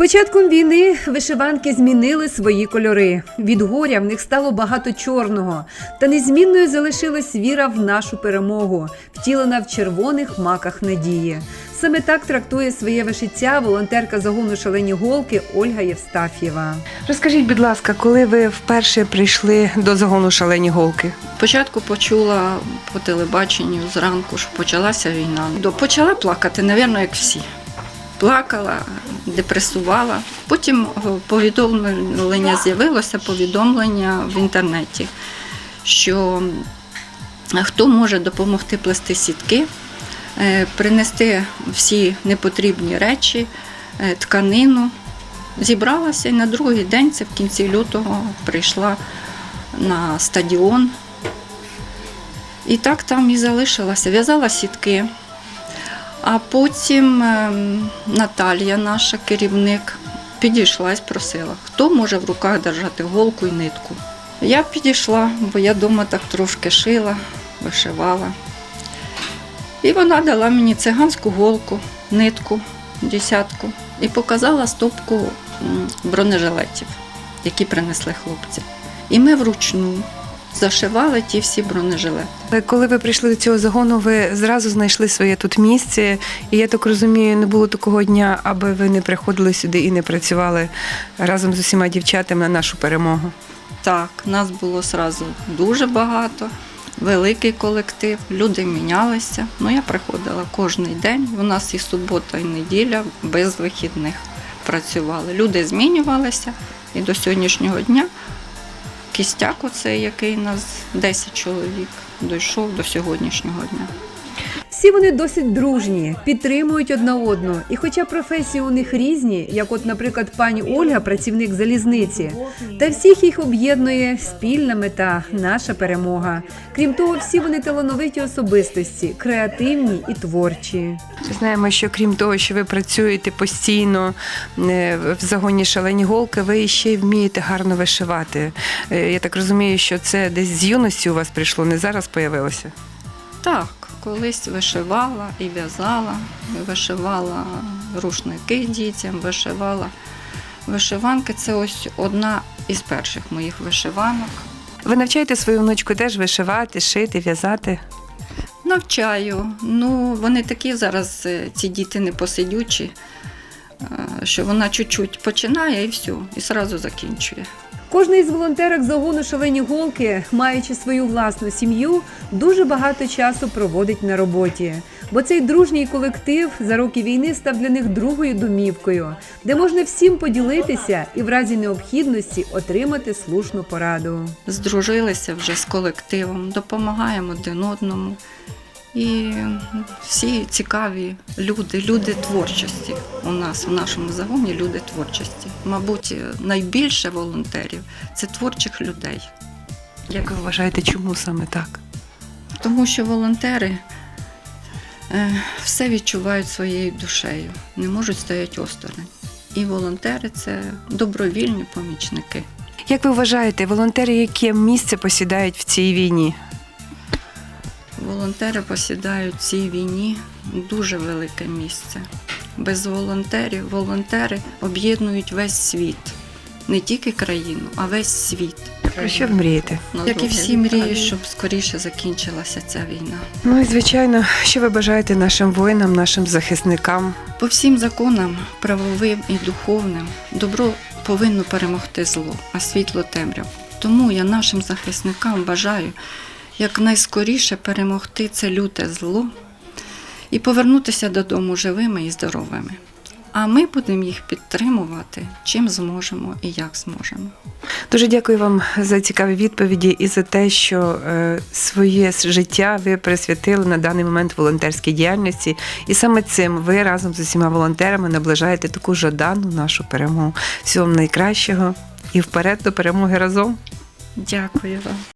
початком війни вишиванки змінили свої кольори. Від горя в них стало багато чорного, та незмінною залишилась віра в нашу перемогу, втілена в червоних маках надії. Саме так трактує своє вишиття волонтерка загону шалені голки Ольга Євстаф'єва. Розкажіть, будь ласка, коли ви вперше прийшли до загону шалені голки? Спочатку почула по телебаченню зранку, що почалася війна. До- Почала плакати, напевно, як всі. Плакала, депресувала. Потім е, повідомлення з'явилося, повідомлення в інтернеті, що хто може допомогти плести сітки, е, принести всі непотрібні речі, е, тканину. Зібралася і на другий день, це в кінці лютого, прийшла на стадіон. І так там і залишилася. В'язала сітки. А потім ем, Наталія, наша керівник, підійшла і спросила, хто може в руках держати голку і нитку. Я підійшла, бо я вдома так трошки шила, вишивала. І вона дала мені циганську голку, нитку, десятку, і показала стопку бронежилетів, які принесли хлопці. І ми вручну зашивали ті всі бронежилети. Коли ви прийшли до цього загону, ви зразу знайшли своє тут місце. І я так розумію, не було такого дня, аби ви не приходили сюди і не працювали разом з усіма дівчатами на нашу перемогу. Так, нас було сразу дуже багато, великий колектив, люди мінялися. Ну, я приходила кожен день. У нас і субота, і неділя без вихідних працювали. Люди змінювалися і до сьогоднішнього дня кістяк, оцей, який нас 10 чоловік, дійшов до сьогоднішнього дня. Всі вони досить дружні, підтримують одна одну. І хоча професії у них різні, як от, наприклад, пані Ольга, працівник залізниці, та всіх їх об'єднує спільна мета наша перемога. Крім того, всі вони талановиті особистості, креативні і творчі. Ми знаємо, що крім того, що ви працюєте постійно е, в загоні шалені голки, ви ще й вмієте гарно вишивати. Е, Я так розумію, що це десь з юності у вас прийшло, не зараз появилося. Так, колись вишивала і в'язала, вишивала рушники дітям, вишивала. Вишиванки це ось одна із перших моїх вишиванок. Ви навчаєте свою внучку теж вишивати, шити, в'язати. Навчаю. Ну, вони такі зараз, е, ці діти непосидючі, е, що вона чуть-чуть починає і все, і одразу закінчує. Кожна із волонтерок загону шалені голки, маючи свою власну сім'ю, дуже багато часу проводить на роботі. Бо цей дружній колектив за роки війни став для них другою домівкою, де можна всім поділитися і в разі необхідності отримати слушну пораду. Здружилися вже з колективом, допомагаємо один одному. І всі цікаві люди, люди творчості у нас в нашому загоні люди творчості. Мабуть, найбільше волонтерів це творчих людей. Як ви вважаєте, чому саме так? Тому що волонтери е, все відчувають своєю душею, не можуть стояти осторонь. І волонтери це добровільні помічники. Як ви вважаєте, волонтери яке місце посідають в цій війні? Волонтери посідають в цій війні дуже велике місце. Без волонтерів волонтери об'єднують весь світ, не тільки країну, а весь світ. Про що ви мрієте? Як і всі мріють, щоб скоріше закінчилася ця війна. Ну і звичайно, що ви бажаєте нашим воїнам, нашим захисникам? По всім законам, правовим і духовним, добро повинно перемогти зло, а світло темряв. Тому я нашим захисникам бажаю якнайскоріше перемогти це люте зло і повернутися додому живими і здоровими. А ми будемо їх підтримувати чим зможемо і як зможемо. Дуже дякую вам за цікаві відповіді і за те, що е, своє життя ви присвятили на даний момент волонтерській діяльності. І саме цим ви разом з усіма волонтерами наближаєте таку жадану нашу перемогу. Всього вам найкращого і вперед до перемоги разом. Дякую вам.